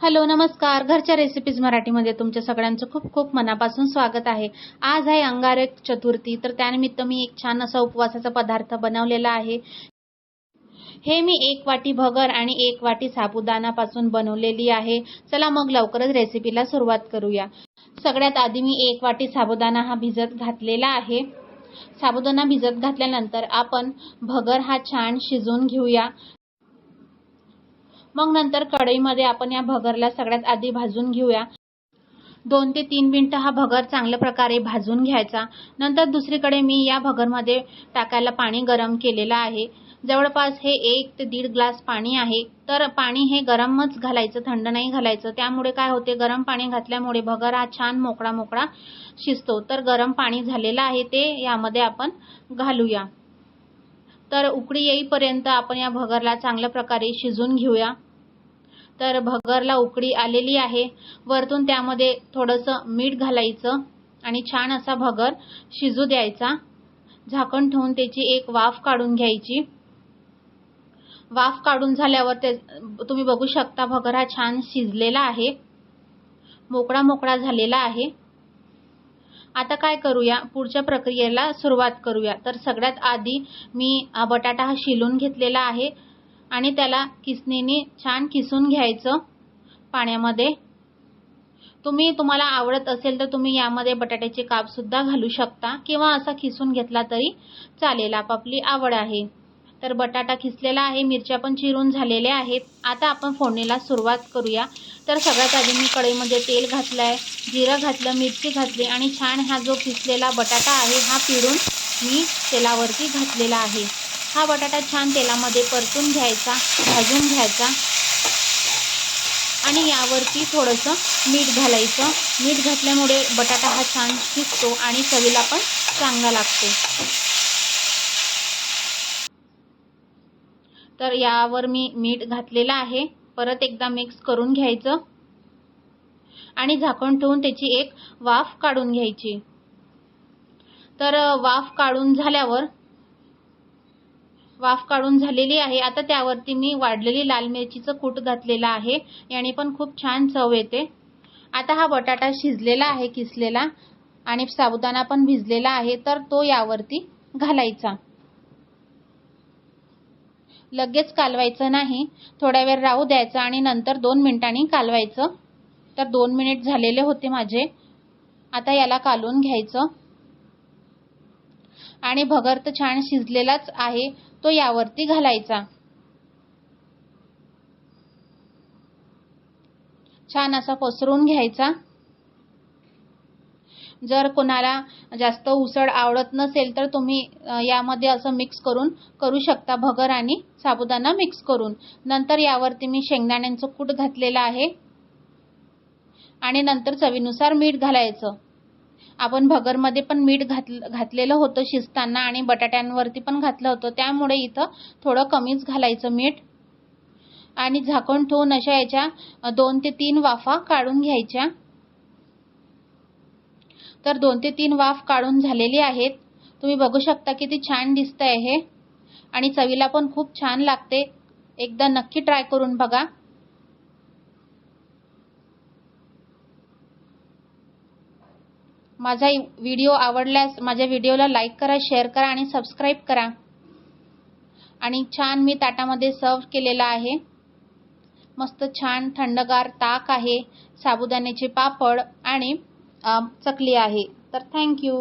Hello नमस्कार. घरच्या recipes मराठीमध्ये तुमच्या सगळ्यांचं खूप खूप मनापासून स्वागत आहे. आज आहे अंगारक चतुर्थी तर त्यानिमित्त मी एक छान असा उपवासाचा पदार्थ बनवलेला आहे. हे मी एक वाटी भगर आणि एक वाटी साबुदाणापासून बनवलेली आहे. चला मग लवकरच रेसिपीला सुरुवात करूया. सगळ्यात आधी मी एक वाटी साबुदाणा हा भिजत घातलेला आहे. साबुदाणा भिजत घातल्यानंतर आपण भगर हा छान शिजवून घेऊया. मग नंतर कढईमध्ये आपण या भगरला सगळ्यात आधी भाजून घेऊया. दोन ते तीन मिनिटं हा भगर चांगल्या प्रकारे भाजून घ्यायचा. नंतर दुसरीकडे मी या भगरमध्ये टाकायला पाणी गरम केलेलं आहे. जवळपास हे एक ते दीड ग्लास पाणी आहे. तर पाणी हे गरमच घालायचं थंड नाही घालायचं. त्यामुळे काय होते गरम पाणी घातल्यामुळे भगर हा छान मोकळा मोकळा शिजतो. तर गरम पाणी झालेलं आहे ते यामध्ये आपण घालूया. तर उकळी येईपर्यंत आपण या भगरला चांगल्या प्रकारे शिजून घेऊया. तर भगरला उकळी आलेली आहे. वरतून त्यामध्ये थोडंसं मीठ घालायचं आणि छान असा भगर शिजू द्यायचा. झाकण ठेवून त्याची एक वाफ काढून घ्यायची. वाफ काढून झाल्यावर ते तुम्ही बघू शकता भगर हा छान शिजलेला आहे. मोकळा मोकळा झालेला आहे. आता काय करूया? पुढच्या प्रक्रियेला सुरुवात करूया. तर सगळ्यात आधी मी बटाटा हा शिलून घेतलेला आहे आणि त्याला किसणीने छान किसून घ्यायचं पाण्यामध्ये. तुम्ही तुम्हाला आवडत असेल तर तुम्ही यामध्ये बटाट्याचे कापसुद्धा घालू शकता किंवा असा खिसून घेतला तरी चालेल. आपापली आवड आहे. तर बटाटा खिसलेला आहे मिरच्या पण चिरून झालेल्या आहेत. आता आपण फोडणीला सुरुवात करूया. तर सगळ्यात आधी मी कढईमध्ये तेल घातलं आहे जिरं घातलं मिरची घातली आणि छान हा जो खिसलेला बटाटा आहे हा पिळून मी तेलावरती घातलेला आहे. हा बटाटा छान तेलामध्ये परतून घ्यायचा भाजून घ्यायचा आणि यावरती थोडंसं मीठ घालायचं. मीठ घातल्यामुळे बटाटा हा छान शिजतो आणि चवीला पण चांगला लागतो. तर यावर मी मीठ घातलेलं आहे. परत एकदा मिक्स करून घ्यायचं. आणि झाकण ठेवून त्याची एक वाफ काढून घ्यायची. तर वाफ काढून झाल्यावर वाफ काढून झालेली आहे. आता त्यावरती मी वाढलेली लाल मिरचीचं कूट घातलेलं आहे. याने पण खूप छान चव येते. आता हा बटाटा शिजलेला आहे किसलेला. आणि साबुदाणा पण भिजलेला आहे. तर तो यावरती घालायचा. लगेच कालवायचं नाही. थोडा वेळ राहू द्यायचं आणि नंतर दोन मिनिटांनी कालवायचं. तर दोन मिनिट झालेले होते माझे. आता याला कालून घ्यायचं. आणि भगर तर छान शिजलेलाच आहे. तो यावरती घालायचा. छान असा पसरून घ्यायचा. जर कोणाला जास्त उसळ आवडत नसेल तर तुम्ही यामध्ये असं मिक्स करून करू शकता. भगर आणि साबुदाणा मिक्स करून. नंतर यावरती मी शेंगदाण्यांचं कूट घातलेलं आहे. आणि नंतर चवीनुसार मीठ घालायचं. आपण भगरमध्ये पण मीठ घातलं घातलेलं होतं शिजताना आणि बटाट्यांवरती पण घातलं होतं. त्यामुळे इथं थोडं कमीच घालायचं मीठ. आणि झाकण ठेवून अशा याच्या दोन ते तीन वाफा काढून घ्यायच्या. तर दोन ते तीन वाफ काढून झालेली आहेत. तुम्ही बघू शकता किती छान दिसतंय हे. आणि चवीला पण खूप छान लागते. एकदा नक्की ट्राय करून बघा. माझा व्हिडिओ आवडल्यास माझ्या व्हिडिओला लाईक करा शेअर करा आणि सबस्क्राईब करा. आणि छान मी ताटामध्ये सर्व केलेला आहे. मस्त छान थंडगार ताक आहे. साबुदाण्याचे पापड आणि चकली आहे. तर थँक्यू